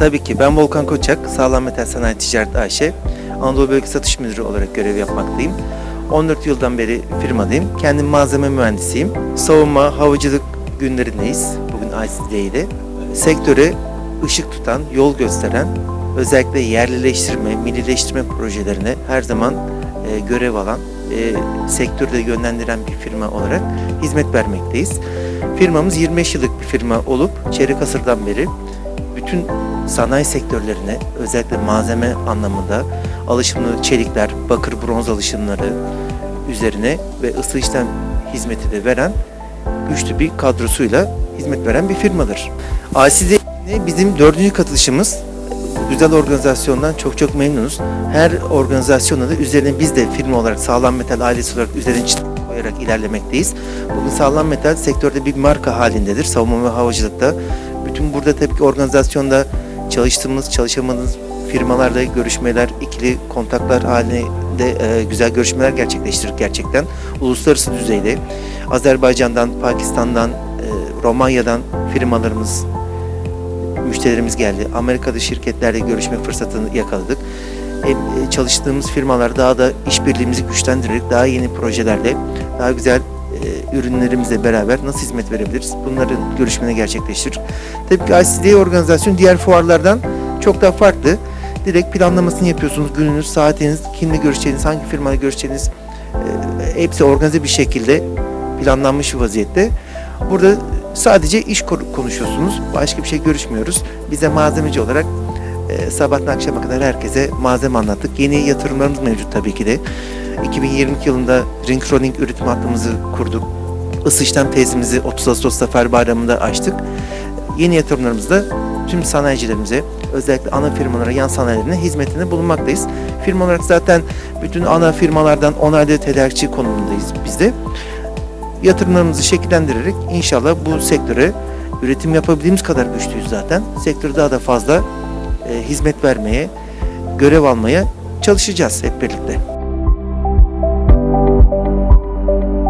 Tabii ki ben Volkan Koçak, Sağlam Metal Sanayi Ticaret AŞ, Anadolu Bölge Satış Müdürü olarak görev yapmaktayım. 14 yıldan beri firmadayım. Kendim malzeme mühendisiyim. Savunma, havacılık günlerindeyiz. Bugün ICD'de. Sektöre ışık tutan, yol gösteren, özellikle yerlileştirme, millileştirme projelerine her zaman e, görev alan, e, sektörde yönlendiren bir firma olarak hizmet vermekteyiz. Firmamız 25 yıllık bir firma olup çeyrek asırdan beri bütün sanayi sektörlerine özellikle malzeme anlamında alışımlı çelikler, bakır bronz alışımları üzerine ve ısı işlem hizmeti de veren güçlü bir kadrosuyla hizmet veren bir firmadır. ACD bizim dördüncü katılışımız. Güzel organizasyondan çok çok memnunuz. Her organizasyonda da üzerine biz de firma olarak Sağlam Metal ailesi olarak üzerine koyarak ilerlemekteyiz. Bugün Sağlam Metal sektörde bir marka halindedir. Savunma ve havacılıkta. Bütün burada tabii ki organizasyonda çalıştığımız, çalışamadığımız firmalarla görüşmeler, ikili kontaklar halinde e, güzel görüşmeler gerçekleştirdik gerçekten. Uluslararası düzeyde. Azerbaycan'dan, Pakistan'dan, e, Romanya'dan firmalarımız, müşterilerimiz geldi. Amerika'da şirketlerle görüşme fırsatını yakaladık. E, çalıştığımız firmalar daha da işbirliğimizi güçlendirerek daha yeni projelerle, daha güzel ürünlerimizle beraber nasıl hizmet verebiliriz? Bunların görüşmelerini gerçekleştirdik. Tabii ki ICD organizasyon diğer fuarlardan çok daha farklı. Direkt planlamasını yapıyorsunuz. Gününüz, saatiniz, kimle görüşeceğiniz, hangi firmayla görüşeceğiniz e, hepsi organize bir şekilde planlanmış bir vaziyette. Burada sadece iş ko- konuşuyorsunuz. Başka bir şey görüşmüyoruz. Bize malzemeci olarak e, sabahtan akşama kadar herkese malzeme anlattık. Yeni yatırımlarımız mevcut tabii ki de. 2022 yılında Ring Rolling üretim hattımızı kurduk. Isı işlem tezimizi 30 Ağustos Zafer Bayramı'nda açtık. Yeni yatırımlarımızda tüm sanayicilerimize, özellikle ana firmalara, yan sanayilerine hizmetinde bulunmaktayız. Firma olarak zaten bütün ana firmalardan onaylı tedarikçi konumundayız biz de. Yatırımlarımızı şekillendirerek inşallah bu sektöre üretim yapabildiğimiz kadar güçlüyüz zaten. Sektöre daha da fazla e, hizmet vermeye, görev almaya çalışacağız hep birlikte. Thank you.